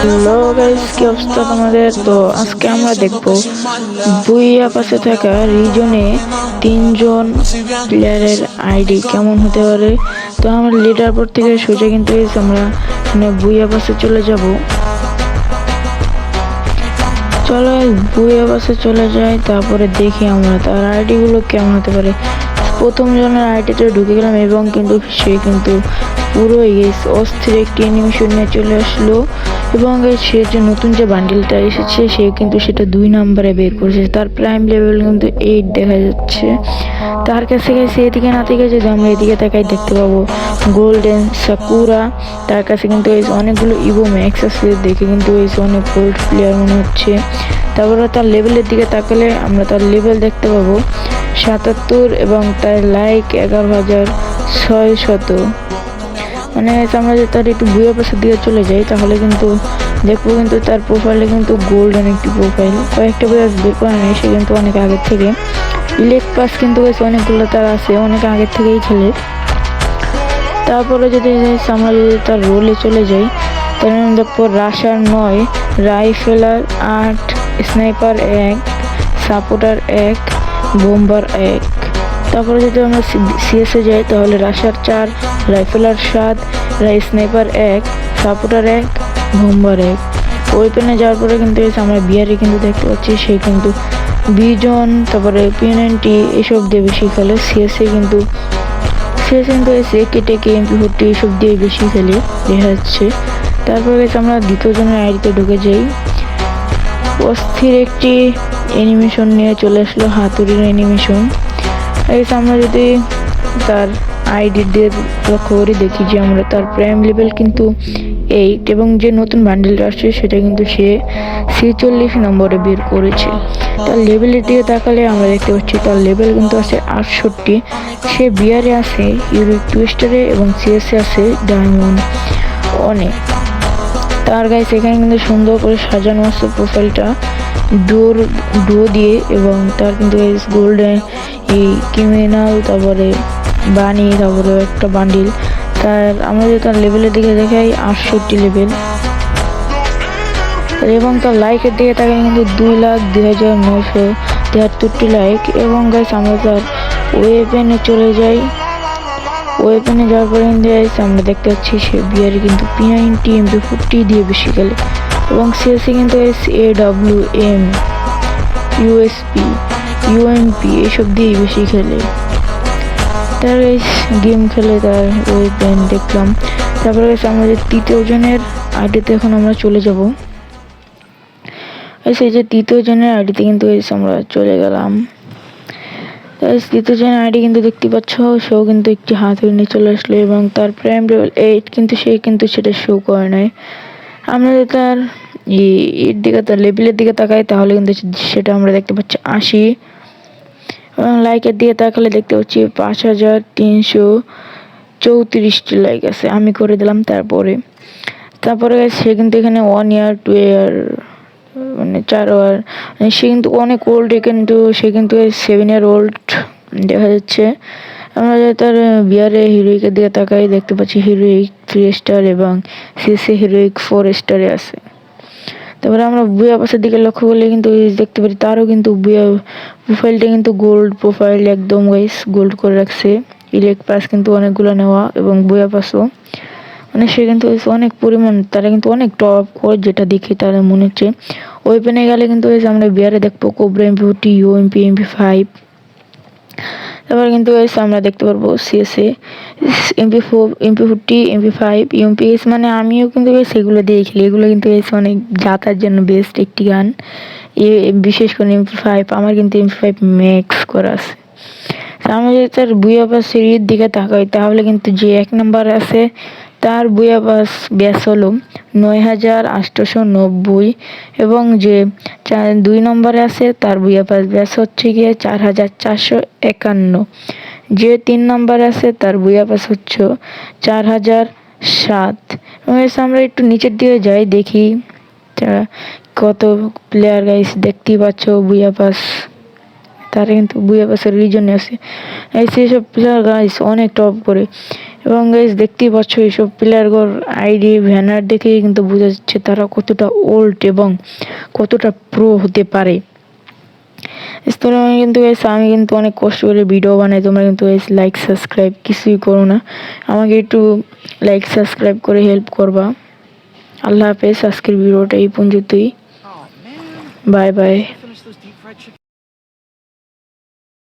Hello guys কি অবস্থা তোমাদের? তো আজকে আমরা দেখব বুইয়া পাশে থাকা রিজনে তিনজন প্লেয়ারের আইডি কেমন হতে পারে। তো আমরা লিডার বোর্ড থেকে সোজা কিন্তু আমরা এখানে বুইয়া পাশে চলে যাব। চলো বুইয়া পাশে চলে যাই, তারপরে দেখি আমরা তার আইডিগুলো কেমন হতে পারে। প্রথম জনের আইডিতে ঢুকে গেলাম এবং কিন্তু সে কিন্তু পুরোই guys অস্থির একটি অ্যানিমেশন নিয়ে চলে আসলো। এবং সে যে নতুন যে বান্ডিলটা এসেছে, সে কিন্তু সেটা দুই নম্বরে বের করেছে। তার প্রাইম লেভেল কিন্তু এইট দেখা যাচ্ছে। তার কাছে গেছে এদিকে না থেকে যদি আমরা এদিকে তাকাই, দেখতে পাবো গোল্ডেন সাকুরা তার কাছে কিন্তু এই অনেকগুলো ইভো ম্যাক্স আছে, দেখে কিন্তু এই অনেক গোল্ড প্লেয়ার মনে হচ্ছে। তারপরে তার লেভেলের দিকে তাকালে আমরা তার লেভেল দেখতে পাবো সাতাত্তর এবং তার লাইক এগারো হাজার ছয় শত মানে আমরা যদি তার একটু বুয়ে পাশের দিকে চলে যাই, তাহলে কিন্তু দেখব কিন্তু তার প্রোফাইলে কিন্তু গোল্ডেন একটি প্রোফাইল কয়েকটা বের করে নেই, সে কিন্তু অনেক আগের থেকে। ইলেক পাস কিন্তু বেশ অনেকগুলো তার আছে, অনেক আগের থেকেই খেলে। তারপরে যদি আমরা যদি তার রোলে চলে যাই তাহলে দেখব রাশার নয়, রাইফেলার আট, স্নাইপার এক, সাপোর্টার এক, বোম্বার এক। তারপরে যদি আমরা সিএসএ যাই, তাহলে রাশার চার, রাইফেলার সাত স্নাইপার এক, সাপোর্টার এক বোম্বার এক। ওয়েপেনে যাওয়ার পরে কিন্তু আমরা বিহারে কিন্তু দেখতে পাচ্ছি, সে কিন্তু বিজন, তারপরে পিএনএনটি, এসব দিয়ে বেশি খেলে। সিএসএ কিন্তু সিএসএ কিন্তু এসে কেটে কে এমপি ফোরটি এসব দিয়ে বেশি খেলে, দেখা যাচ্ছে। তারপরে গেছে আমরা দ্বিতীয় জনের আইডিতে ঢুকে যাই। অস্থির একটি অ্যানিমেশন নিয়ে চলে আসলো, হাতুড়ির অ্যানিমেশন এই আমরা যদি তার আইডি দিয়ে লক্ষ্য করে দেখি যে আমরা তার প্রাইম লেভেল কিন্তু এইট এবং যে নতুন বান্ডেলটা আসছে সেটা কিন্তু সে ছেচল্লিশ নম্বরে বের করেছে। তার লেভেলের দিকে তাকালে আমরা দেখতে পাচ্ছি তার লেভেল কিন্তু আছে আটষট্টি। সে বিয়ারে আছে ইউরিক টুইস্টারে এবং সিএসএ আছে, ডায়মন্ড অনেক তার গায়ে সেখানে কিন্তু সুন্দর করে সাজানো আছে প্রোফাইলটা ডোর ডো দিয়ে এবং তার কিন্তু গোল্ডেন এই ক্রিমিনাল তারপরে বানি তারপরে একটা বান্ডিল তার, আমরা যদি তার লেভেলের দিকে দেখাই, আটষট্টি লেভেল এবং তার লাইকের দিকে তাকে কিন্তু দুই লাখ দুই হাজার নয়শো তিয়াত্তরটি লাইক এবং গাইস আমরা তার ওয়েপেনে চলে যাই। ওয়েপেনে যাওয়ার পরে কিন্তু guys আমরা দেখতে পাচ্ছি সে বিয়ারে কিন্তু পি নাইনটি এমপি ফোরটি দিয়ে বেশি খেলে। এবং সিএসসি কিন্তু S A W M USP UMP এসব দিয়েই বেশি খেলে। তার গেম খেলে তার ওই ব্যান্ড দেখলাম। তারপরে আমাদের তৃতীয় জনের আইডিতে এখন আমরা চলে যাব। সেই যে তৃতীয় জনের আইডিতে কিন্তু এসে আমরা চলে গেলাম। তৃতীয় জনের আইডি কিন্তু দেখতে পাচ্ছ সেও কিন্তু একটি হাত নিয়ে চলে আসলো এবং তার প্রাইম লেভেল এইট কিন্তু সে কিন্তু সেটা শো করে নাই। আমরা যদি তার এর দিকে, তার লেভেলের দিকে তাকাই, তাহলে কিন্তু সেটা আমরা দেখতে পাচ্ছি আশি। এবং লাইকের দিকে তাকালে দেখতে পাচ্ছি পাঁচ হাজার তিনশো চৌত্রিশটি লাইক আছে। আমি করে দিলাম তারপরে। তারপরে সে কিন্তু এখানে ওয়ান ইয়ার টু ইয়ার মানে চার ইয়ার মানে সে কিন্তু অনেক ওল্ড কিন্তু, সে কিন্তু সেভেন ইয়ার ওল্ড দেখা যাচ্ছে। আমরা তার বিয়ারে হিরোইকের দিকে তাকাই, দেখতে পাচ্ছি হিরোইক থ্রি স্টার এবং সিসি হিরোইক ফোর স্টারে আছে। তারপরে আমরা বুয়া পাশের দিকে লক্ষ্য করলে কিন্তু দেখতে পারি তারও কিন্তু বুয়া প্রোফাইলটা কিন্তু গোল্ড প্রোফাইল একদম ওয়াইস গোল্ড করে রাখছে। ইলেক পাস কিন্তু অনেকগুলো নেওয়া এবং বুয়া পাসও মানে সে কিন্তু অনেক পরিমাণ, তারা কিন্তু অনেক টপ করে যেটা দেখি তারা মনে হচ্ছে। ওয়েপেনে গেলে কিন্তু ওই আমরা বিয়ারে দেখব Cobra MP forty U MP MP five তারপর কিন্তু এসে আমরা দেখতে পারব CSA MP four MP forty MP five S মানে আমিও কিন্তু সেগুলো দিয়ে খেলি। এগুলো কিন্তু এসে অনেক যাতার জন্য বেস্ট একটি গান। এ, বিশেষ করে এমপি ফাইভ আমার কিন্তু এমপি ফাইভ ম্যাক্স করা আছে। আমি যদি তার বুয়াবাস সিঁড়ির দিকে তাকাই, তাহলে কিন্তু যে এক নম্বর আছে তার বুয়াবাস ব্যাস হলো নয় হাজার আটশোশো নব্বই এবং যে দুই নম্বরে আছে, তার বুয়াবাস ব্যাস হচ্ছে গিয়ে চার হাজার চারশো একান্ন। যে তিন নম্বরে আছে, তার বুয়াবাস হচ্ছে চার হাজার সাত। এবং আমরা একটু নিচের দিকে যাই, দেখি কত প্লেয়ার গাইস দেখতেই পাচ্ছ বুয়াবাস তারা কিন্তু বুয়া পাশের রিজনে আছে। এই সেসব প্লেয়ার গাইস অনেক টপ করে। এবং গাইস দেখতেই পাচ্ছ এইসব প্লেয়ারগর আইডি ভ্যানার দেখেই কিন্তু বোঝা যাচ্ছে তারা কতটা ওল্ড এবং কতটা প্রো হতে পারে। আমি কিন্তু গাইস আমি কিন্তু অনেক কষ্ট করে ভিডিও বানাই তোমরা কিন্তু গাইস লাইক সাবস্ক্রাইব কিছুই করো না। আমাকে একটু লাইক সাবস্ক্রাইব করে হেল্প করবা। আল্লাহ হাফেজ আজকের ভিডিওটা এই পর্যন্তই। Bye bye